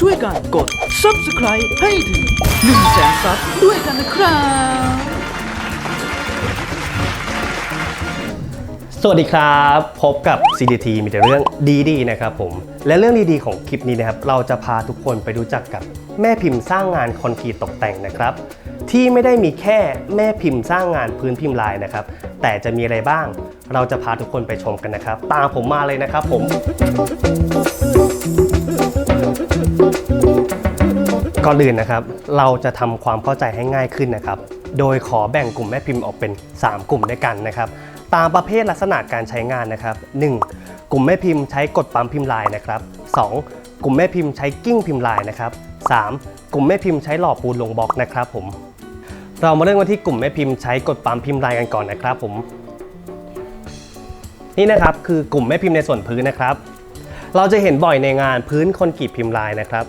ช่วยกันกด subscribe ให้ถึง1แสนซับด้วยกันนะครับ สวัสดีครับ พบกับ CDT มีแต่เรื่องดีๆนะครับผม และเรื่องดีๆของคลิปนี้นะครับ เราจะพาทุกคนไปรู้จักกับแม่พิมพ์สร้างงานคอนกรีตตกแต่งนะครับ ที่ไม่ได้มีแค่แม่พิมพ์สร้างงานพื้นพิมพ์ลายนะครับ แต่จะมีอะไรบ้าง เราจะพาทุกคนไปชมกันนะครับ ตามผมมาเลยนะครับผม ก่อนอื่นนะครับ เราจะทำความเข้าใจให้ง่ายขึ้นนะครับ โดยขอแบ่งกลุ่มแม่พิมพ์ออกเป็น 3 กลุ่มด้วยกันนะครับ ตามประเภทลักษณะการใช้งานนะครับ 1. กลุ่มแม่พิมพ์ใช้กดปั๊มพิมพ์ลายนะครับ 2. กลุ่มแม่พิมพ์ใช้กิ้งพิมพ์ลายนะครับ 3. กลุ่มแม่พิมพ์ใช้หล่อปูนลงบล็อกนะครับผม เรามาเริ่มกันที่กลุ่มแม่พิมพ์ใช้กดปั๊มพิมพ์ลายกันก่อนนะครับผมนี่นะครับคือกลุ่มแม่พิมพ์ในส่วนพื้นนะครับ เราจะเห็นบ่อยในงานพื้นคอนกรีตพิมพ์ลายนะครับ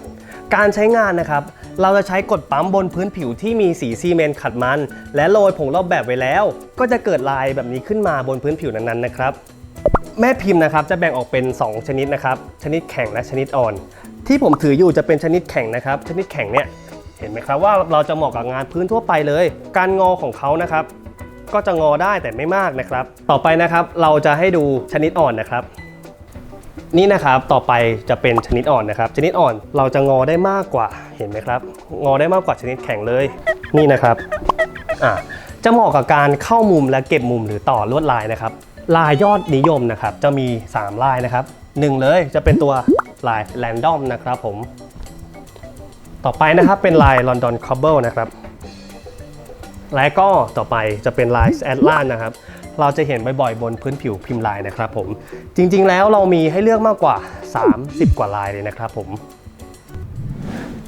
การใช้งานนะครับ เราจะใช้กดปั๊มบนพื้นผิวที่มีสีซีเมนต์ขัดมัน และโรยผงรอบแบบไว้แล้ว ก็จะเกิดลายแบบนี้ขึ้นมาบนพื้นผิวนั้นๆนะครับ แม่พิมพ์นะครับจะแบ่งออกเป็น 2 ชนิดนะครับ ชนิดแข็งและชนิดอ่อน ที่ผมถืออยู่จะเป็นชนิดแข็งนะครับ ชนิดแข็งเนี่ยเห็นไหมครับว่าเราจะเหมาะกับงานพื้นทั่วไปเลย การงอของเขานะครับ ก็จะงอได้แต่ไม่มากนะครับ ต่อไปนะครับเราจะให้ดูชนิดอ่อนนะครับ นี่นะครับต่อไปจะเป็นชนิดอ่อนนะครับ ชนิดอ่อนเราจะงอได้มากกว่าเห็นไหมครับ งอได้มากกว่าชนิดแข็งเลย นี่นะครับอะจะเหมาะกับการเข้ามุมและเก็บมุมหรือต่อลวดลายนะครับ ลายยอดนิยมนะครับ จะมี 3 ลายนะครับหนึ่งเลยจะเป็นตัวลายแรนดอมนะครับผม ต่อไปนะครับเป็นลาย London Cobble นะครับ และก็ต่อไปจะเป็นลายแอดลานนะครับ เราจะเห็นบ่อยๆบนพื้นผิวพิมพ์ลายนะครับผม จริงๆแล้วเรามีให้เลือกมากกว่า 30 กว่าลายเลยนะครับผม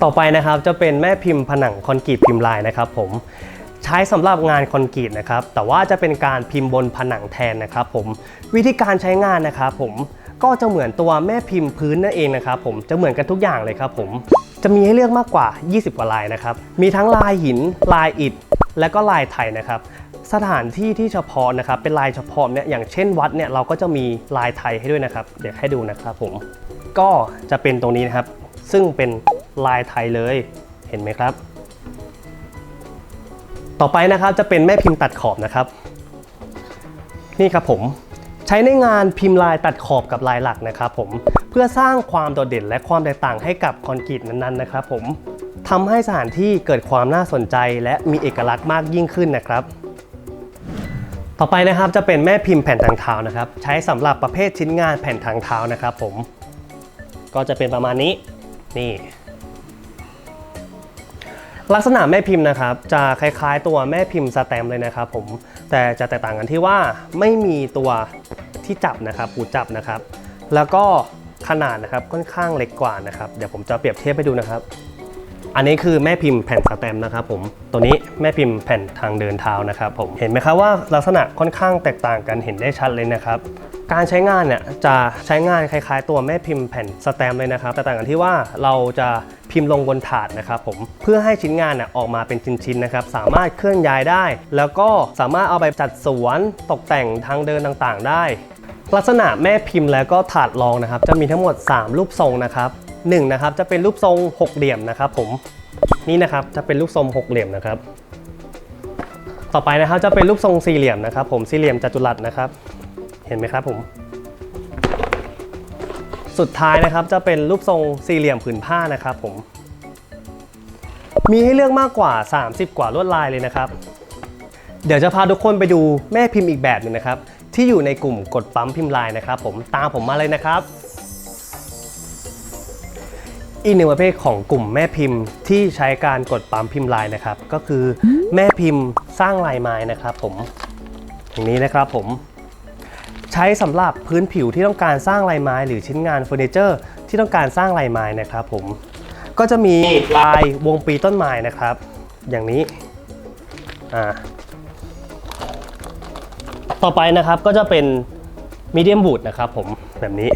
ต่อไปนะครับจะเป็นแม่พิมพ์ผนังคอนกรีตพิมพ์ลายนะครับผม ใช้สำหรับงานคอนกรีตนะครับ แต่ว่าจะเป็นการพิมพ์บนผนังแทนนะครับผม วิธีการใช้งานนะครับผมก็จะเหมือนตัวแม่พิมพ์พื้นนั่นเองนะครับผมจะเหมือนกันทุกอย่างเลยครับผม จะมีให้เลือกมากกว่า 20 กว่าลายนะครับ มีทั้งลายหิน ลายอิฐ และก็ลายไทยนะครับ สถานที่ที่เฉพาะนะครับเป็นลายเฉพาะเนี่ยอย่างเช่นวัดเนี่ยเราก็จะมีลายไทยให้ด้วยนะครับ เดี๋ยวให้ดูนะครับผมก็จะเป็นตรงนี้นะครับ ซึ่งเป็นลายไทยเลยเห็นไหมครับ ต่อไปนะครับจะเป็นแม่พิมพ์ตัดขอบนะครับ นี่ครับผมใช้ในงานพิมพ์ลายตัดขอบกับลายหลักนะครับผมเพื่อสร้างความโดดเด่นและความแตกต่างให้กับคอนกรีตนั้นๆนะครับผม ทำให้สถานที่เกิดความน่าสนใจและมีเอกลักษณ์มากยิ่งขึ้นนะครับ ต่อไปนะครับจะเป็นแม่พิมพ์แผ่นทางเท้านะครับ ใช้สำหรับประเภทชิ้นงานแผ่นทางเท้านะครับ ผม ก็จะเป็นประมาณนี้นี่ลักษณะแม่พิมพ์นะครับจะคล้ายๆ ตัวแม่พิมพ์สแตมเลยนะครับ ผมแต่จะแตกต่างกันที่ว่าไม่มีตัวที่จับนะครับปูจับนะครับ แล้วก็ขนาดนะครับค่อนข้างเล็กกว่านะครับ เดี๋ยวผมจะเปรียบเทียบให้ดูนะครับ อันนี้คือแม่พิมพ์แผ่นสแตมนะครับผม ตัวนี้แม่พิมพ์แผ่นทางเดินเท้านะครับผม เห็นไหมครับว่าลักษณะค่อนข้างแตกต่างกันเห็นได้ชัดเลยนะครับ การใช้งานเนี่ยจะใช้งานคล้ายๆ ตัวแม่พิมพ์แผ่นสแตมเลยนะครับ แต่ต่างกันที่ว่าเราจะพิมพ์ลงบนถาดนะครับผม เพื่อให้ชิ้นงานน่ยออกมาเป็นชิ้นๆนะครับ สามารถเคลื่อนย้ายได้ แล้วก็สามารถเอาไปจัดสวนตกแต่งทางเดินต่างๆ ได้ ลักษณะแม่พิมพ์แล้วก็ถาดรองนะครับ จะมีทั้งหมด 3 รูปทรงนะครับ หนึ่งนะครับจะเป็นรูปทรงหกเหลี่ยมนะครับผมนี่นะครับจะเป็นรูปทรงหกเหลี่ยมนะครับ ต่อไปนะครับจะเป็นรูปทรงสี่เหลี่ยมนะครับ ผมสี่เหลี่ยมจัตุรัสนะครับ เห็นไหมครับผม สุดท้ายนะครับจะเป็นรูปทรงสี่เหลี่ยมผืนผ้านะครับ ผม มีให้เลือกมากกว่า 30 กว่าลวดลายเลยนะครับ เดี๋ยวจะพาทุกคนไปดูแม่พิมพ์อีกแบบหนึงนะครับ ที่อยู่ในกลุ่มกดปั๊มพิมพ์ลายนะครับ ผมตามผมมาเลยนะครับ อีกหนึ่งประเภทของกลุ่มแม่พิมพ์ที่ใช้การกดปั๊มพิมพ์ลายนะครับ ก็คือแม่พิมพ์สร้างลายไม้นะครับ ผมอย่างนี้นะครับผม ใช้สำหรับพื้นผิวที่ต้องการสร้างลายไม้ หรือชิ้นงานเฟอร์นิเจอร์ ที่ต้องการสร้างลายไม้นะครับ ผมก็จะมีลายวงปีต้นไม้นะครับ อย่างนี้อ่าต่อไปนะครับก็จะเป็นมีเดียมบูดนะครับผมแบบนี้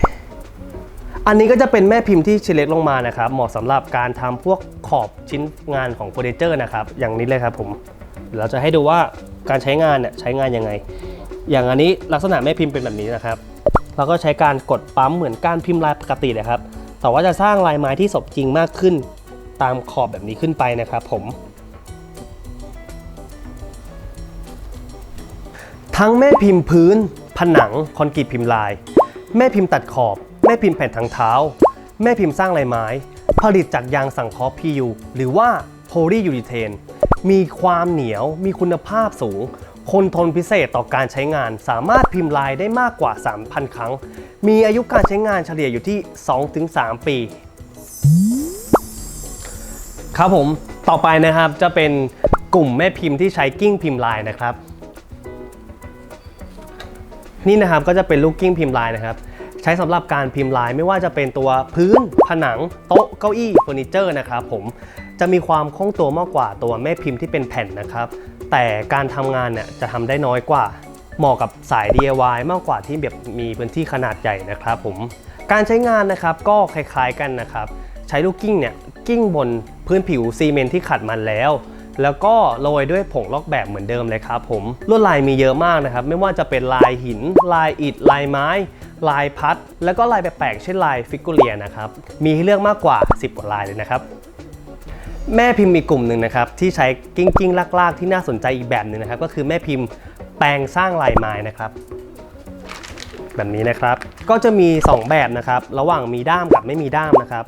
อันนี้ก็จะเป็นแม่พิมพ์ที่ชิ้นเล็กลงมานะครับ เหมาะสำหรับการทำพวกขอบชิ้นงานของเฟอร์นิเจอร์นะครับ อย่างนี้เลยครับผมเราจะให้ดูว่าการใช้งานเนี่ยใช้งานยังไง อย่างอันนี้ลักษณะแม่พิมพ์เป็นแบบนี้นะครับ เราก็ใช้การกดปั๊มเหมือนการพิมพ์ลายปกติเลยครับ แต่ว่าจะสร้างลายไม้ที่สมจริงมากขึ้น ตามขอบแบบนี้ขึ้นไปนะครับผมทั้งแม่พิมพ์พื้น ผนังคอนกรีตพิมพ์ลาย แม่พิมพ์ตัดขอบ ม่พิมพ์แผ่นทางเท้า แม่พิมพ์สร้างลายไม้ ผลิตจากยางสังเคราะห์ PU หรือว่าโพลียูริเทน มีความเหนียว มีคุณภาพสูงคนทนพิเศษต่อการใช้งาน สามารถพิมพ์ลายได้มากกว่า 3,000 ครั้ง มีอายุการใช้งานเฉลี่ยอยู่ที่ 2-3 ปี ครับผม ต่อไปนะครับจะเป็นกลุ่มแม่พิมพ์ที่ใช้กิ้งพิมพ์ลายนะครับ นี่นะครับก็จะเป็นลูกกิ้งพิมพ์ลายนะครับ ใช้สำหรับการพิมพ์ลายไม่ว่าจะเป็นตัวพื้น ผนัง โต๊ะเก้าอี้เฟอร์นิเจอร์นะครับผมจะมีความคล่องตัวมากกว่าตัวแม่พิมพ์ที่เป็นแผ่นนะครับ แต่การทำงานเนี่ยจะทำได้น้อยกว่า เหมาะกับสาย DIY มากกว่าที่แบบมีพื้นที่ขนาดใหญ่นะครับผมการใช้งานนะครับก็คล้ายๆกันนะครับ ใช้ลูกกิ้งเนี่ยกิ้งบนพื้นผิวซีเมนที่ขัดมันแล้ว แล้วก็โรยด้วยผงลอกแบบเหมือนเดิมเลยครับผมลวดลายมีเยอะมากนะครับ ไม่ว่าจะเป็นลายหิน ลายอิฐลายไม้ ลายพัด แล้วก็ลายแปลกๆเช่นลายฟิกเกเรียนะครับมีให้เลือกมากกว่า 10 กว่าลายเลยนะครับแม่พิมพ์มีกลุ่มหนึ่งนะครับที่ใช้กิ้งกิ้งลากๆ ที่น่าสนใจอีกแบบหนึ่งนะครับ ก็คือแม่พิมพ์แปลงสร้างลายไม้นะครับ แบบนี้นะครับ ก็จะมี 2 แบบนะครับ ระหว่างมีด้ามกับไม่มีด้ามนะครับ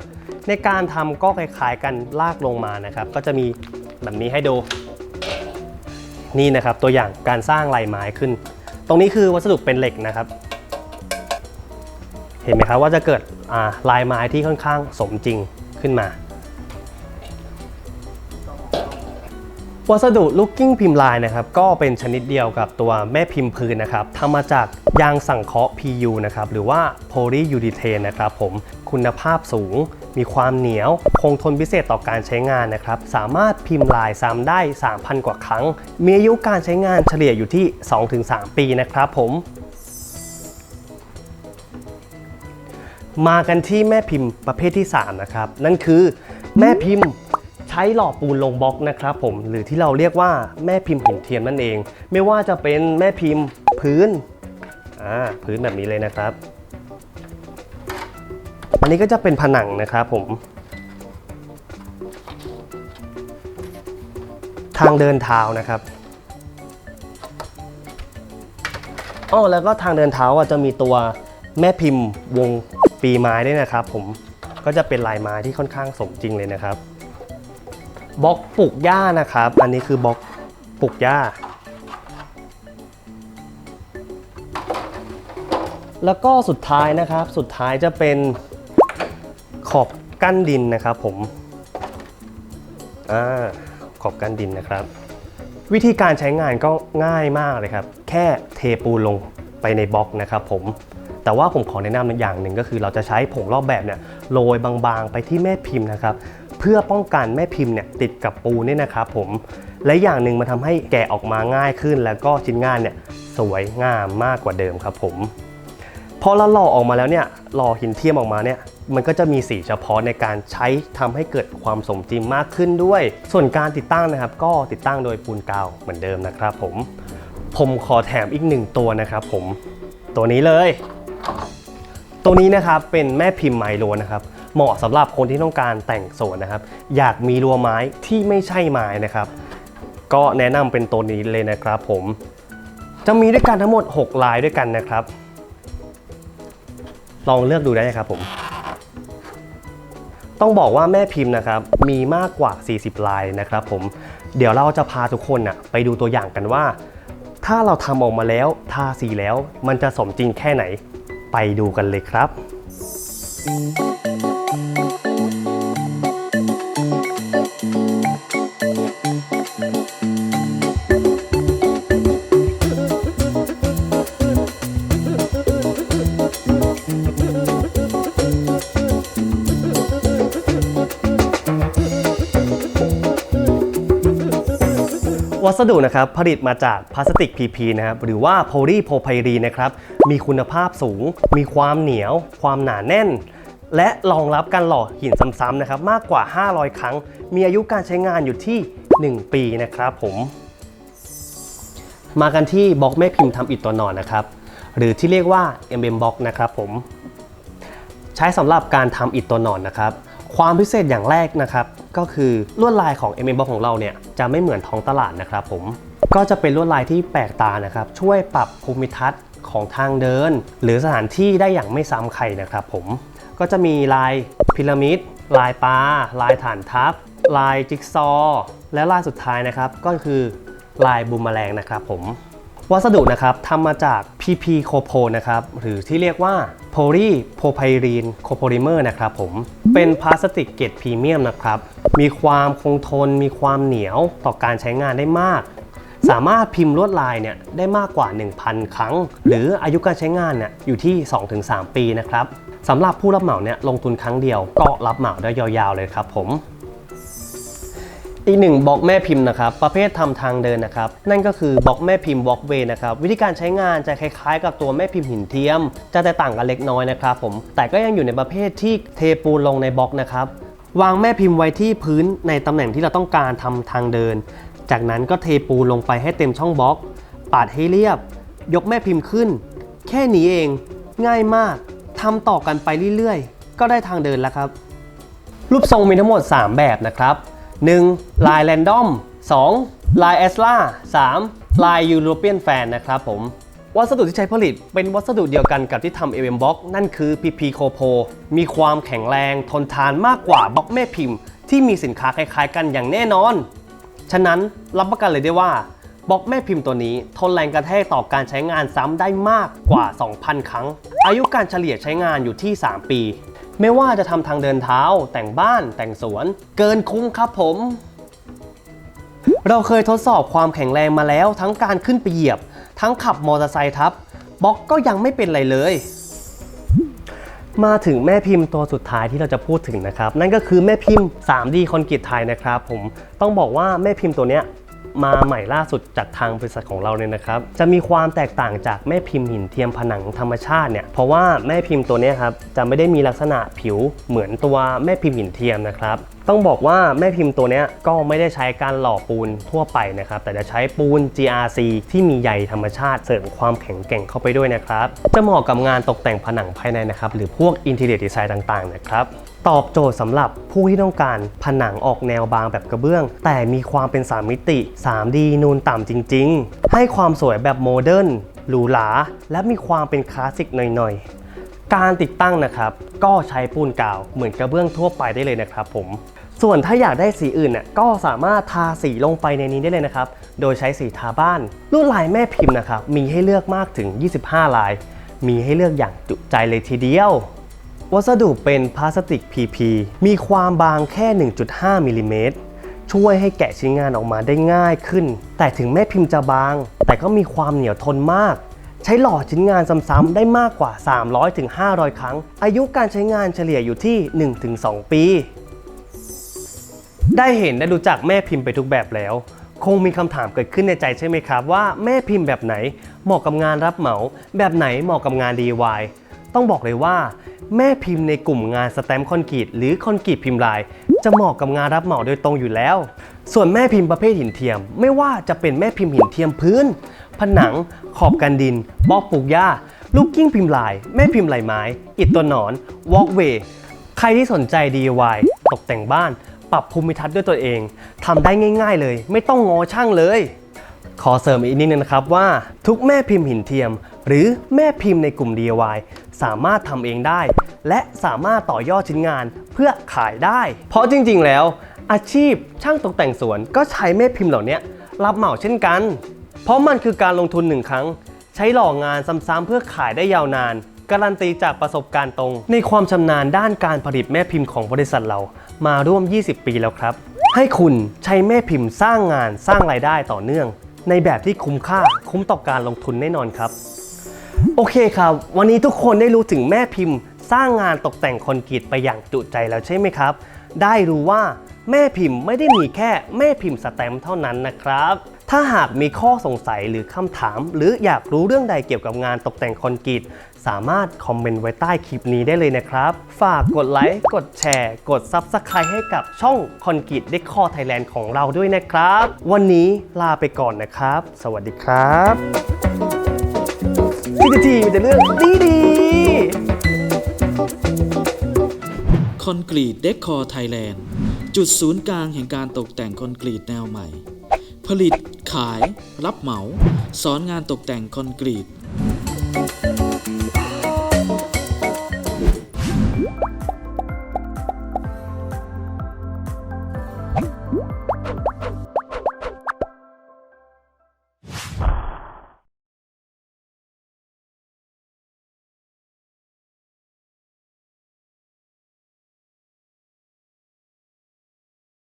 ในการทำก็คล้ายๆกันลากลงมานะครับ ก็จะมี แบบนี้ให้ดู นี่นะครับตัวอย่างการสร้างลายไม้ขึ้น ตรงนี้คือวัสดุเป็นเหล็กนะครับ เห็นไหมครับว่าจะเกิดลายไม้ที่ค่อนข้างสมจริงขึ้นมา วัสดุลูกกิ้งพิมพ์ลายนะครับก็เป็นชนิดเดียวกับตัวแม่พิมพ์พื้นนะครับทำมาจากยางสังเคราะห์ PU นะครับหรือว่า polyurethane นะครับผมคุณภาพสูง มีความเหนียว คงทนพิเศษต่อการใช้งานนะครับ สามารถพิมพ์ลายซ้ำได้ 3,000 กว่าครั้ง มีอายุการใช้งานเฉลี่ยอยู่ที่ 2-3 ปีนะครับผมมากันที่แม่พิมพ์ประเภทที่ 3 นะครับ นั่นคือแม่พิมพ์ใช้หล่อปูนลงบล็อกนะครับผมหรือที่เราเรียกว่าแม่พิมพ์หินเทียมนั่นเอง ไม่ว่าจะเป็นแม่พิมพ์พื้นอ่าพื้นแบบนี้เลยนะครับ อันนี้ก็จะเป็นผนังนะครับผม ทางเดินเท้านะครับอ๋อแล้วก็ทางเดินเท้าอะจะมีตัวแม่พิมพ์วงปีไม้ด้วยนะครับ ผมก็จะเป็นลายไม้ที่ค่อนข้างสมจริงเลยนะครับบล็อกปลูกหญ้านะครับ อันนี้คือบล็อกปลูกหญ้า แล้วก็สุดท้ายนะครับ สุดท้ายจะเป็น ขอบกั้นดินนะครับผมอ่าขอบกั้นดินนะครับ วิธีการใช้งานก็ง่ายมากเลยครับ แค่เทปูนลงไปในบล็อกนะครับผมแต่ว่าผมขอแนะนำอย่างหนึ่งก็คือเราจะใช้ผงรอบแบบเนี่ยโรยบางๆ ไปที่แม่พิมพ์นะครับเพื่อป้องกันแม่พิมพ์เนี่ยติดกับปูนเนี่ยนะครับผมและอย่างหนึ่งมันทำให้แกะออกมาง่ายขึ้น แล้วก็ชิ้นงานเนี่ยสวยงามมากกว่าเดิมครับผม พอเราหล่อออกมาแล้วเนี่ยหล่อหินเทียมออกมาเนี่ยมันก็จะมีสีเฉพาะในการใช้ทำให้เกิดความสมจริงมากขึ้นด้วย ส่วนการติดตั้งนะครับ ก็ติดตั้งโดยปูนกาวเหมือนเดิมนะครับผมผมขอแถมอีกหนึ่งตัวนะครับผมตัวนี้เลย ตัวนี้นะครับเป็นแม่พิมพ์ไมโลนะครับเหมาะสำหรับคนที่ต้องการแต่งสวนนะครับ อยากมีรัวไม้ที่ไม่ใช่ไม้นะครับ ก็แนะนำเป็นตัวนี้เลยนะครับ ผมจะมีด้วยกันทั้งหมด 6 ลายด้วยกันนะครับ ลองเลือกดูได้ครับผม ต้องบอกว่าแม่พิมพ์นะครับ มีมากกว่า 40 ลายนะครับผม เดี๋ยวเราจะพาทุกคนนะไปดูตัวอย่างกันว่า ถ้าเราทำออกมาแล้วทาสีแล้ว มันจะสมจริงแค่ไหน ไปดูกันเลยครับ วัสดุนะครับผลิตมาจากพลาสติก PP นะครับหรือว่าโพลีโพไพรีนะครับมีคุณภาพสูง มีความเหนียว ความหนาแน่น และรองรับการหล่อหินซ้ำๆนะครับมากกว่า 500 ครั้ง มีอายุการใช้งานอยู่ที่ 1 ปีนะครับผมมากันที่บล็อกแม่พิมพ์ทำอิฐตัวหนอนนะครับหรือที่เรียกว่า MM Box นะครับผมใช้สำหรับการทำอิฐตัวหนอนนะครับความพิเศษอย่างแรกนะครับ ก็คือลวดลายของ m m Box ของเราเนี่ยจะไม่เหมือนท้องตลาดนะครับผมก็จะเป็นลวดลายที่แปลกตานะครับช่วยปรับภูมิทัศน์ของทางเดิน หรือสถานที่ได้อย่างไม่ซ้ำใครนะครับผมก็จะมีลายพีระมิด ลายปลาลายฐานทัพ ลายจิ๊กซอ และลายสุดท้ายนะครับก็คือลายบูมแมลงนะครับผม วัสดุนะครับทำมาจาก PP c o p o นะครับหรือที่เรียกว่า Polypropylene Copolymer นะครับผมเป็นพลาสติกเกรดพรีเมียมนะครับมีความคงทน มีความเหนียวต่อการใช้งานได้มาก สามารถพิมพ์ลวดลายเนี่ยได้มากกว่า 1,000 ครั้ง หรืออายุการใช้งานเนี่ยอยู่ที่ 2-3 ปีนะครับสำหรับผู้รับเหมาเนี่ยลงทุนครั้งเดียวก็รับเหมาได้ยาวๆเลยครับผม อีกหนึ่งบล็อกแม่พิมพ์นะครับประเภททำทางเดินนะครับนั่นก็คือบล็อกแม่พิมพ์วอล์กเวย์นะครับวิธีการใช้งานจะคล้ายๆ กับตัวแม่พิมพ์หินเทียม จะแตกต่างกันเล็กน้อยนะครับผมแต่ก็ยังอยู่ในประเภทที่เทปูนลงในบล็อกนะครับวางแม่พิมพ์ไว้ที่พื้นในตำแหน่งที่เราต้องการทำทางเดิน จากนั้นก็เทปูลงไปให้เต็มช่องบล็อก ปาดให้เรียบ ยกแม่พิมพ์ขึ้น แค่นี้เอง ง่ายมาก ทำต่อกันไปเรื่อยๆ ก็ได้ทางเดินแล้วครับ รูปทรงมีทั้งหมด 3 แบบนะครับ 1. ลายแรนดอม 2. ลายแอสล่า 3. ลายยูโรเปียนแฟนนะครับผม วัสดุที่ใช้ผลิตเป็นวัสดุเดียวกันกับที่ทำเอเมบ็อกนั่นคือ PP c o p o มีความแข็งแรงทนทานมากกว่าบล็อกแม่พิมพ์ที่มีสินค้าคล้ายๆ กันอย่างแน่นอน ฉะนั้นรับประกันเลยได้ว่าบล็อกแม่พิมพ์ตัวนี้ ทนแรงกระแทกต่อการใช้งานซ้ำได้มากกว่า 2,000 ครั้ง อายุการเฉลี่ยใช้งานอยู่ที่ 3 ปี ไม่ว่าจะทำทางเดินเท้า แต่งบ้าน แต่งสวน เกินคุ้มครับผม เราเคยทดสอบความแข็งแรงมาแล้ว ทั้งการขึ้นไปเหยียบ ทั้งขับมอเตอร์ไซค์ทับบล็อกก็ยังไม่เป็นไรเลยมาถึงแม่พิมพ์ตัวสุดท้ายที่เราจะพูดถึงนะครับ นั่นก็คือแม่พิมพ์ 3D คอนกรีตไทยนะครับผมต้องบอกว่าแม่พิมพ์ตัวเนี้ย มาใหม่ล่าสุดจากทางบริษัทของเราเนี่ยนะครับ จะมีความแตกต่างจากแม่พิมพ์หินเทียมผนังธรรมชาติเนี่ยเพราะว่าแม่พิมพ์ตัวนี้ครับจะไม่ได้มีลักษณะผิวเหมือนตัวแม่พิมพ์หินเทียมนะครับต้องบอกว่าแม่พิมพ์ตัวนี้ก็ไม่ได้ใช้การหล่อปูนทั่วไปนะครับ แต่จะใช้ปูน GRC ที่มีใยธรรมชาติเสริมความแข็งแกร่งเข้าไปด้วยนะครับ จะเหมาะกับงานตกแต่งผนังภายในนะครับ หรือพวกอินเทีเรียดีไซน์ต่างๆนะครับ ตอบโจทย์สำหรับผู้ที่ต้องการผนังออกแนวบางแบบกระเบื้อง แต่มีความเป็น 3 มิติ 3D นูนต่ำจริง ๆ ให้ความสวยแบบโมเดิร์นหรูหราและมีความเป็นคลาสสิกหน่อยๆ การติดตั้งนะครับ ก็ใช้ปูนกาวเหมือนกระเบื้องทั่วไปได้เลยนะครับผมส่วนถ้าอยากได้สีอื่นน่ะก็สามารถทาสีลงไปในนี้ได้เลยนะครับ โดยใช้สีทาบ้าน ลวดลายแม่พิมพ์นะครับ มีให้เลือกมากถึง 25 ลาย มีให้เลือกอย่างจุใจเลยทีเดียว วัสดุเป็นพลาสติก PP มีความบางแค่ 1.5มิลลิเมตรช่วยให้แกะชิ้นงานออกมาได้ง่ายขึ้น แต่ถึงแม่พิมพ์จะบาง แต่ก็มีความเหนียวทนมาก ใช้หล่อชิ้นงานซ้ำๆได้มากกว่า 300-500 ครั้ง อายุการใช้งานเฉลี่ยอยู่ที่ 1-2 ปี ได้เห็นได้รู้จักแม่พิมพ์ไปทุกแบบแล้ว คงมีคำถามเกิดขึ้นในใจใช่ไหมครับ ว่าแม่พิมพ์แบบไหนเหมาะกับงานรับเหมา แบบไหนเหมาะกับงาน DIY ต้องบอกเลยว่า แม่พิมพ์ในกลุ่มงานสแตมป์คอนกรีตหรือคอนกรีตพิมพ์ลาย จะเหมาะกับงานรับเหมาโดยตรงอยู่แล้ว ส่วนแม่พิมพ์ประเภทหินเทียม ไม่ว่าจะเป็นแม่พิมพ์หินเทียมพื้น ผนัง ขอบกันดินบล็อกปลูกหญ้า ลูกกิ้งพิมพ์ลาย แม่พิมพ์ลายไม้ อิฐตัวหนอนวอล์กเวย์ใครที่สนใจ DIY ตกแต่งบ้าน ปรับภูมิทัศน์ด้วยตัวเองทำได้ง่าย ๆ เลย ไม่ต้องงอช่างเลย ขอเสริมอีกนิดนึงนะครับว่าทุกแม่พิมพ์หินเทียม หรือแม่พิมพ์ในกลุ่ม DIY สามารถทำเองได้ และสามารถต่อยอดชิ้นงานเพื่อขายได้ เพราะจริง ๆ แล้ว อาชีพช่างตกแต่งสวนก็ใช้แม่พิมพ์เหล่านี้รับเหมาเช่นกัน เพราะมันคือการลงทุนหนึ่งครั้ง ใช้หล่องานซ้ำๆเพื่อขายได้ยาวนาน การันตีจากประสบการณ์ตรง ในความชำนาญด้านการผลิตแม่พิมพ์ของบริษัทเรามาร่วม 20 ปีแล้วครับ ให้คุณใช้แม่พิมพ์สร้างงานสร้างรายได้ต่อเนื่อง ในแบบที่คุ้มค่าคุ้มต่อการลงทุนแน่นอนครับ โอเคครับ วันนี้ทุกคนได้รู้ถึงแม่พิมพ์สร้างงานตกแต่งคอนกรีตไปอย่างจุใจแล้วใช่ไหมครับ ได้รู้ว่าแม่พิมพ์ไม่ได้มีแค่แม่พิมพ์สแตมป์เท่านั้นนะครับ ถ้าหากมีข้อสงสัยหรือคำถาม หรืออยากรู้เรื่องใดเกี่ยวกับงานตกแต่งคอนกรีตสามารถคอมเมนต์ไว้ใต้คลิปนี้ได้เลยนะครับ ฝากกดไลค์ กดแชร์ กด Subscribe ให้กับช่องคอนกรีตเดคอไทยแลนด์ของเราด้วยนะครับ วันนี้ลาไปก่อนนะครับ สวัสดีครับ ซีจีมีแต่เรื่องดีดีคอนกรีตเดคคอไทยแลนด์จุดศูนย์กลางแห่งการตกแต่งคอนกรีตแนวใหม่ ผลิตขาย รับเหมา สอนงานตกแต่งคอนกรีต